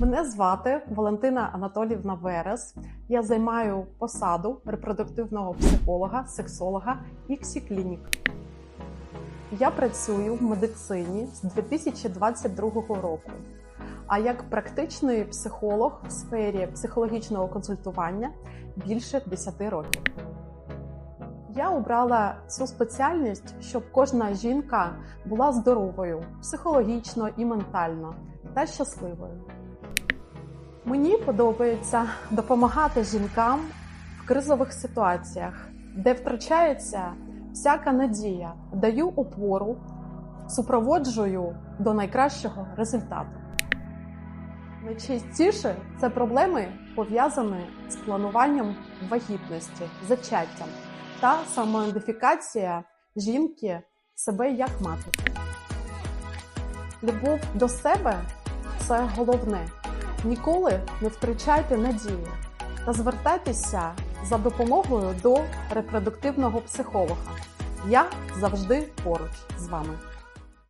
Мене звати Валентина Анатоліївна Верес. Я займаю посаду репродуктивного психолога, сексолога Іксі Клінік. Я працюю в медицині з 2022 року. А як практичний психолог в сфері психологічного консультування більше 10 років. Я обрала цю спеціальність, щоб кожна жінка була здоровою психологічно і ментально та щасливою. Мені подобається допомагати жінкам в кризових ситуаціях, де втрачається всяка надія, даю опору, супроводжую до найкращого результату. Найчастіше це проблеми пов'язані з плануванням вагітності, зачаттям та самоідентифікація жінки себе як мати. Любов до себе це головне. Ніколи не втрачайте надії та звертайтеся за допомогою до репродуктивного психолога. Я завжди поруч з вами.